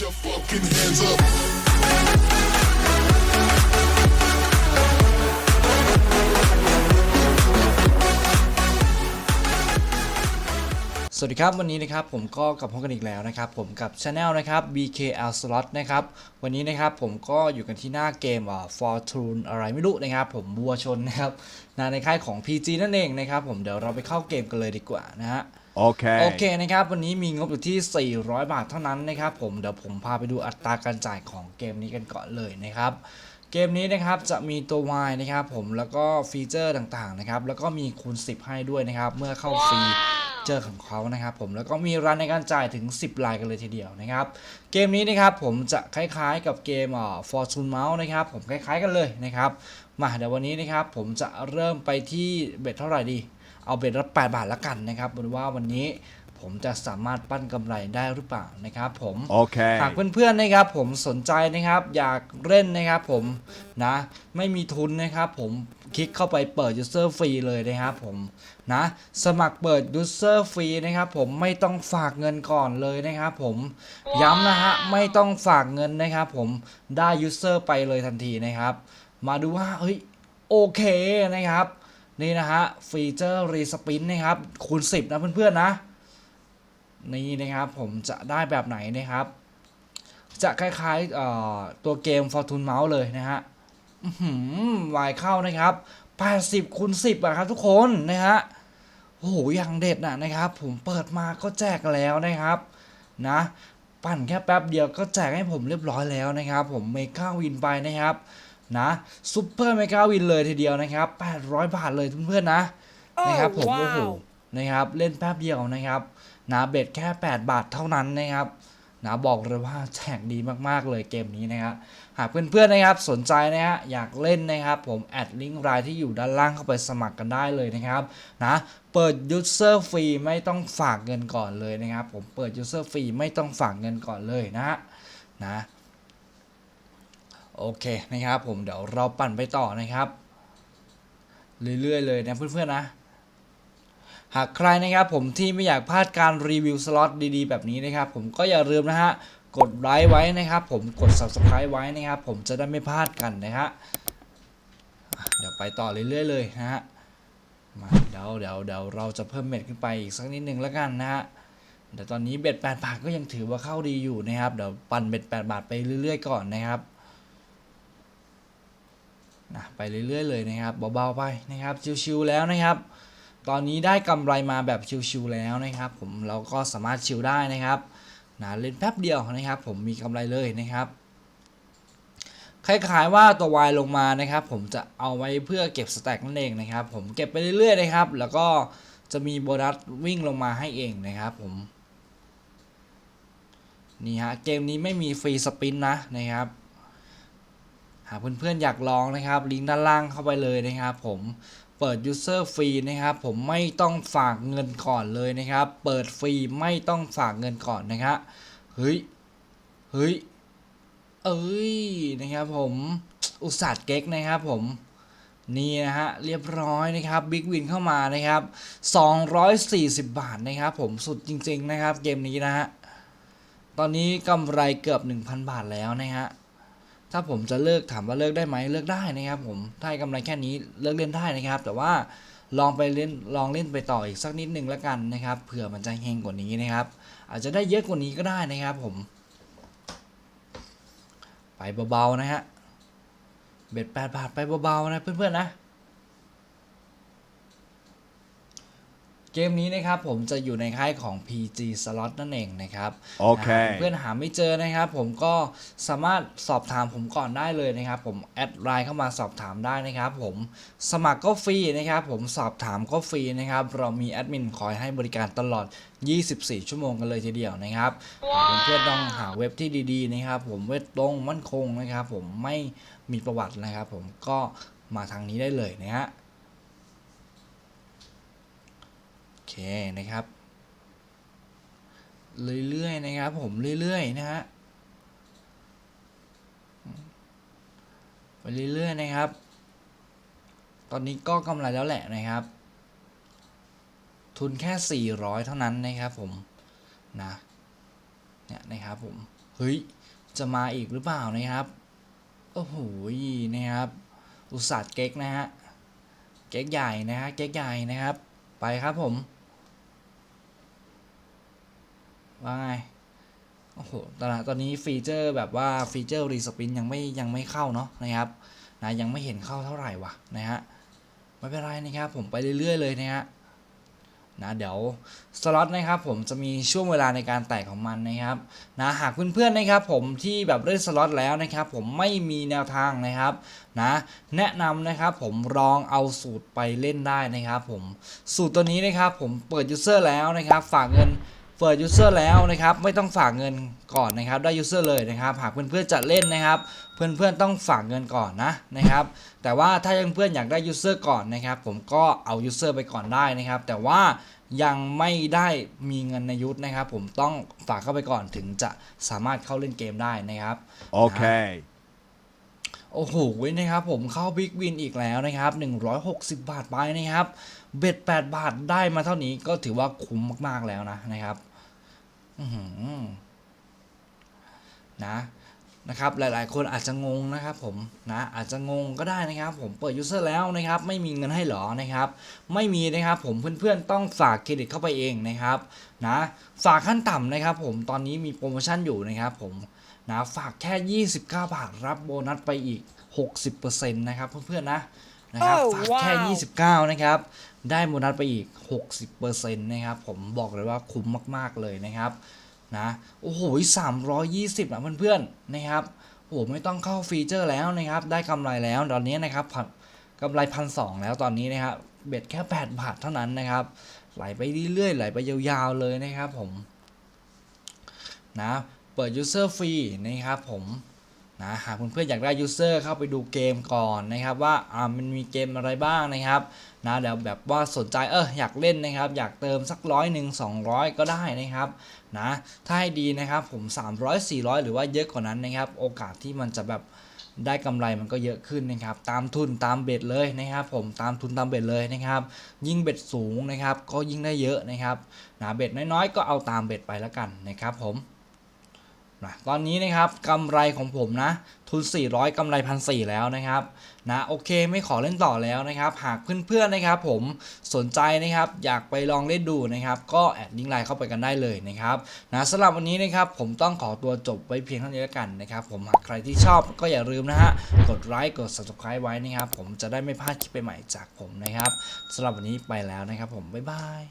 your fucking hands up. สวัสดีครับวันนี้นะครับผมก็กลับพบกันอีกแล้วนะครับผมกับช anel นะครับ BKL Slot นะครับวันนี้นะครับผมก็อยู่กันที่หน้าเกมอ่า Fortune อะไรไม่รู้นะครับ ผมบัวชนนะครับนะในค่ายของ PG นั่นเองนะครับผมเดี๋ยวเราไปเข้าเกมกันเลยดีกว่านะฮะ Okay. โอเคนะครับ วันนี้มีงบอยู่ที่ 400 บาทเท่านั้นนะครับผม เดี๋ยวผมพาไปดูอัตราการจ่ายของเกมนี้กันก่อนเลยนะครับ เกมนี้นะครับจะมีตัว Y นะครับผม แล้วก็ฟีเจอร์ต่างๆนะครับ แล้วก็มีคูณ 10 ให้ด้วยนะครับ เมื่อเข้าฟรีเจอของเขานะครับผมแล้วก็มีรันในการจ่ายถึง 10 ลายกันเลยทีเดียวนะครับ เกมนี้นะครับผมจะคล้ายๆกับเกมอ่า Fortune Mouse นะครับผมคล้ายๆกันเลยนะครับ มาเดี๋ยววันนี้นะครับผมจะเริ่มไปที่เบ็ดเท่าไหร่ดี เอาเบ็ดละ8บาทละกันนะครับดูว่าวันนี้ผมจะสามารถปั้นกำไรได้หรือเปล่านะครับผม Okay. หากเพื่อนๆนะครับผมสนใจนะครับ อยากเล่นนะครับผมนะไม่มีทุนนะครับผมคลิกเข้าไปเปิด user ฟรีเลยนะครับผมนะสมัครเปิด user ฟรีนะครับผมไม่ต้องฝากเงินก่อนเลยนะครับผมย้ำนะฮะไม่ต้องฝากเงินนะครับผมได้ user ไปเลยทันทีนะครับ มาดูว่าเฮ้ยโอเคนะครับ นี่นะฮะฟีเจอร์รีสปินนะครับคูณ 10 นะเพื่อนๆนะ นี่นะครับผมจะได้แบบไหนนะครับ จะคล้ายๆตัวเกม Fortune Mouse เลยนะฮะอื้อหือวายเข้านะครับ80คูณ10อะครับทุกคนนะฮะโอ้โหอย่างเด็ดนะนะครับ ผมเปิดมาก็แจกแล้วนะครับ นะ ปั่นแค่แป๊บเดียวก็แจกให้ผมเรียบร้อยแล้วนะครับ ผมเมกาวินไปนะครับ นะซุปเปอร์เมกาวินเลยทีเดียวนะครับ 800 บาทเลยเพื่อนๆนะนะครับผมโอ้โหนะครับเล่นแป๊บเดียวนะครับนะเบ็ดแค่ 8 บาทเท่านั้นนะครับนะบอกเลยว่าแจกดีมากๆเลยเกมนี้นะครับหากเพื่อนๆนะครับสนใจนะฮะอยากเล่นนะครับ ผมแอดลิงก์รายที่อยู่ด้านล่างเข้าไปสมัครกันได้เลยนะครับนะเปิด user ฟรีไม่ต้องฝากเงินก่อนเลยนะครับ ผมเปิด user ฟรีไม่ต้องฝากเงินก่อนเลยนะฮะนะ โอเคนะครับผมเดี๋ยวเราปั่นไปต่อนะครับ เรื่อยๆเลยนะเพื่อนๆนะ หากใครนะครับผมที่ไม่อยากพลาดการรีวิวสล็อตดีๆ แบบนี้นะครับ ผมก็อย่าลืมนะฮะกดไลค์ไว้นะครับผมกด subscribe ไว้นะครับ ผมจะได้ไม่พลาดกันนะฮะเดี๋ยวไปต่อเรื่อยๆเลยนะฮะมาเดี๋ยวเดี๋ยวเดี๋ยวเราจะเพิ่มเม็ดขึ้นไปอีกสักนิดนึงแล้วกันนะฮะเดี๋ยวตอนนี้เบ็ด8บาทก็ยังถือว่าเข้าดีอยู่นะครับ เดี๋ยวปั่นเบ็ด8บาทไปเรื่อยๆก่อนนะครับ นะไปเรื่อยๆเลยนะครับเบาๆไปนะครับชิวๆแล้วนะครับ ตอนนี้ได้กำไรมาแบบชิวๆแล้วนะครับ ผมเราก็สามารถชิวได้นะครับนะเล่นแป๊บเดียวนะครับ ผมมีกำไรเลยนะครับคล้ายๆว่าตัว Y ลงมานะครับ ผมจะเอาไว้เพื่อเก็บสแต็กนั่นเองนะครับ ผมเก็บไปเรื่อยๆนะครับ แล้วก็จะมีโบนัสวิ่งลงมาให้เองนะครับผมนี่ฮะเกมนี้ไม่มีฟรีสปินนะนะครับากเพื่อนๆอยากลองนะครับ ลิงก์ด้านล่างเข้าไปเลยนะครับผมเปิด User ฟรีนะครับผมไม่ต้องฝากเงินก่อนเลยนะครับ เปิดฟรีไม่ต้องฝากเงินก่อนนะครับเฮ้ยเฮ้ยเอ้ยนะครับผมอุตส่าห์เก๊กนะครับผมนี่นะฮะเรียบร้อยนะครับบิ๊กวินเข้ามานะครับ 240 บาทนะครับผมสุดจริง ๆ นะครับ เกมนี้นะฮะตอนนี้กำไรเกือบ 1,000 บาทแล้วนะฮะ ถ้าผมจะเลิกถามว่าเลิกได้ไหมเลิกได้นะครับผมถ้าให้กำไรแค่นี้เลิกเล่นได้นะครับ แต่ว่าลองไปเล่นลองเล่นไปต่ออีกสักนิดนึงแล้วกันนะครับเผื่อมันจะเฮงกว่านี้นะครับ อาจจะได้เยอะกว่านี้ก็ได้นะครับผม ไปเบาๆนะฮะเบ็ดแปดบาทไปเบาๆนะเพื่อนๆนะ เกมนี้นะครับผมจะอยู่ในค่ายของ PG Slot นั่นเองนะครับโอเคหากเพื่อนหาไม่เจอนะครับ ผมก็สามารถสอบถามผมก่อนได้เลยนะครับ ผมแอดไลน์เข้ามาสอบถามได้นะครับ ผมสมัครก็ฟรีนะครับ ผมสอบถามก็ฟรีนะครับ เรามีแอดมินคอยให้บริการตลอด 24 ชั่วโมงกันเลยทีเดียวนะครับหากเพื่อนๆต้องหาเว็บที่ดีๆนะครับ ผมเว็บตรงมั่นคงนะครับ ผมไม่มีประวัตินะครับ ผมก็มาทางนี้ได้เลยนะฮะโอ เคนะครับ เรื่อยๆนะครับผมเรื่อยๆนะฮะไปเรื่อยๆนะครับ ตอนนี้ก็กำไรแล้วแหละนะครับ ทุนแค่ 400 เท่านั้นนะครับผมนะเนี่ยนะครับผมเฮ้ยจะมาอีกหรือเปล่านะครับโอ้โหนะครับ อุตสาห์เก๊กนะฮะ เก๊กใหญ่นะฮะ เก๊กใหญ่นะครับ ไปครับผม ว่าไง โอ้โห ตอนนนตอนนี้ฟีเจอร์แบบว่าฟีเจอร์รีสปินยังไม่ยังไม่เข้าเนาะนะครับ นะยังไม่เห็นเข้าเท่าไหร่วะนะฮะ ไม่เป็นไรนะครับผมไปเรื่อยๆเลยนะฮะนะเดี๋ยวสล็อตนะครับผมจะมีช่วงเวลาในการแตกของมันนะครับนะหากเพื่อนๆนะครับผมที่แบบเล่นสล็อตแล้วนะครับผมไม่มีแนวทางนะครับนะแนะนำนะครับผมลองเอาสูตรไปเล่นได้นะครับผมสูตรตัวนี้นะครับผมเปิดยูเซอร์แล้วนะครับฝากเงิน เปิดยูเซอร์แล้วนะครับไม่ต้องฝากเงินก่อนนะครับได้ยูเซอร์เลยนะครับหากเพื่อนๆจะเล่นนะครับ เพื่อนๆต้องฝากเงินก่อนนะนะครับแต่ว่าถ้าเพื่อนๆอยากได้ยูเซอร์ก่อนนะครับผมก็เอายูเซอร์ไปก่อนได้นะครับ แต่ว่ายังไม่ได้มีเงินในยุทธนะครับ ผมต้องฝากเข้าไปก่อนถึงจะสามารถเข้าเล่นเกมได้นะครับ Okay. โอ้โหนะครับผมเข้าบิ๊กวินอีกแล้วนะครับ 160 บาทไปนะครับ เบ็ด 8 บาทได้มาเท่านี้ก็ถือว่าคุ้มมาก ๆ แล้วนะนะครับอื้อหือ นะนะครับ หลายๆ คนอาจจะงงนะครับผมนะอาจจะงงก็ได้นะครับ ผมเปิดยูเซอร์แล้วนะครับ ไม่มีเงินให้หรอนะครับ ไม่มีนะครับ ผมเพื่อนๆต้องฝากเครดิตเข้าไปเองนะครับ นะฝากขั้นต่ำนะครับ ผมตอนนี้มีโปรโมชั่นอยู่นะครับ ผมนะฝากแค่ 29 บาทรับโบนัสไปอีก 60%นะครับเพื่อนๆนะ นะครับ Oh, ฝากแค่ wow. 29 นะครับ ได้โบนัสไปอีก 60%นะครับ ผมบอกเลยว่าคุ้มมาก ๆ เลยนะครับนะโอ้โห 320นะเพื่อนๆนะครับโอ้โหไม่ต้องเข้าฟีเจอร์แล้วนะครับ ได้กำไรแล้วตอนนี้นะครับพันกำไรพันสองแล้วตอนนี้นะครับ เบ็ดแค่ 8 บาทเท่านั้นนะครับ ไหลไปเรื่อยๆ ไหลไปยาวๆเลยนะครับผมนะเปิด user ฟรีนะครับผม นะหากเพื่อนๆอยากได้ user เข้าไปดูเกมก่อนนะครับว่าอ่ามันมีเกมอะไรบ้างนะครับนะเดี๋ยวแบบว่าสนใจเอออยากเล่นนะครับ อยากเติมสักร้อยหนึ่งสองร้อยก็ได้นะครับนะถ้าให้ดีนะครับผม 300 400 หรือว่าเยอะกว่านั้นนะครับ โอกาสที่มันจะแบบได้กำไรมันก็เยอะขึ้นนะครับ ตามทุนตามเบ็ดเลยนะครับ ผมตามทุนตามเบ็ดเลยนะครับ ยิ่งเบ็ดสูงนะครับ ก็ยิ่งได้เยอะนะครับนะเบ็ดน้อยๆ ก็เอาตามเบ็ดไปแล้วกันนะครับผม นะตอนนี้นะครับกำไรของผมนะทุน 400กำไรพันสแล้วนะครับนะโอเคไม่ขอเล่นต่อแล้วนะครับ หากเพื่อนๆนะครับ ผมสนใจนะครับ อยากไปลองเล่นดูนะครับ ก็แอดลิงก์ไลน์เข้าไปกันได้เลยนะครับนะสำหรับวันนี้นะครับ ผมต้องขอตัวจบไว้เพียงเท่านี้แล้วกันนะครับ ผมหากใครที่ชอบก็อย่าลืมนะฮะกดไลค์กด subscribe ไว้นะครับ ผมจะได้ไม่พลาดคลิปใหม่ๆจากผมนะครับสำหรับวันนี้ไปแล้วนะครับ ผมบ๊ายบาย